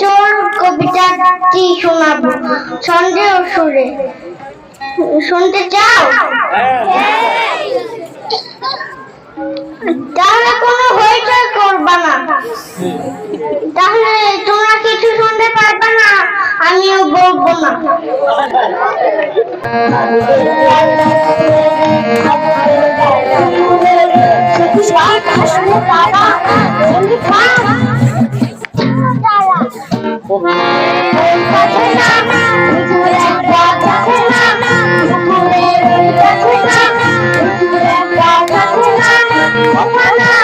চোর কবিতাটি শোনাবো ও সুরে শুনতে চাও তাহলে কোনো হইচই করবা না তাহলে তোমরা কিছু শুনতে পারবে না আমিও বলব না বাবা Come on now.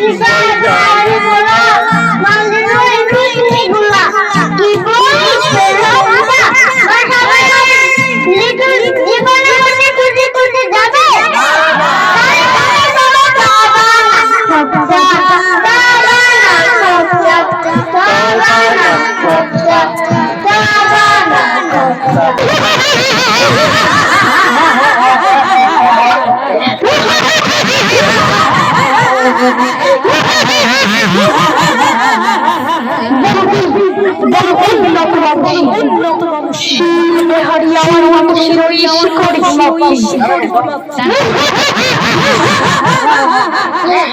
Happy birthday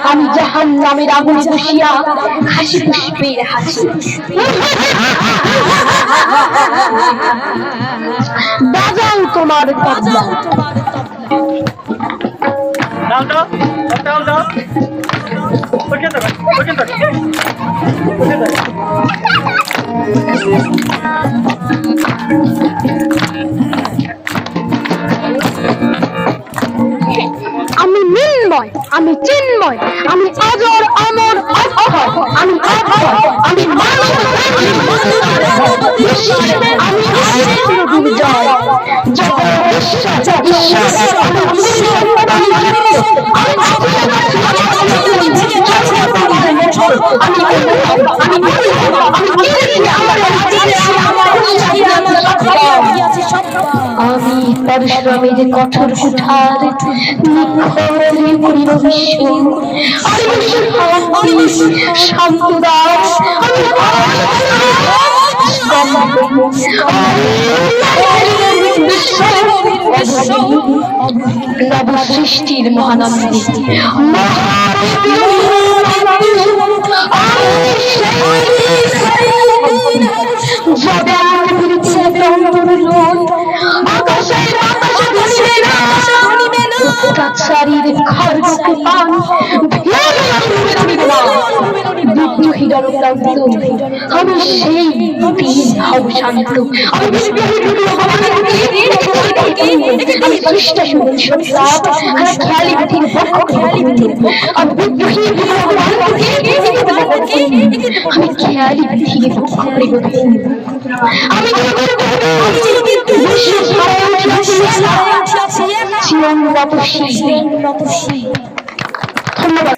আমি জাহান নামের আগুনে বসিয়া হাসি পুষ্পের হাসি বাজাও তোমার তবলা দাও দাও দাও মিন্ময় আমি চিন্ময় আমি অজর অমর অক্ষর আমি অক্ষর আমি মানব আমি আমি আমি আমি পরশুরামের কঠোর কুঠার শান্তদাস নব সৃষ্টির মহানন্দী। শারীর আমি সেই দিন হব শান্ত আমি আমি চেষ্টা শুরু সত্যাপ আর খেয়ালি পথের পক্ষ খেয়ালি আমি বিদ্রোহী আমি খেয়ালি পথের পক্ষ আমি কি করে ধন্যবাদ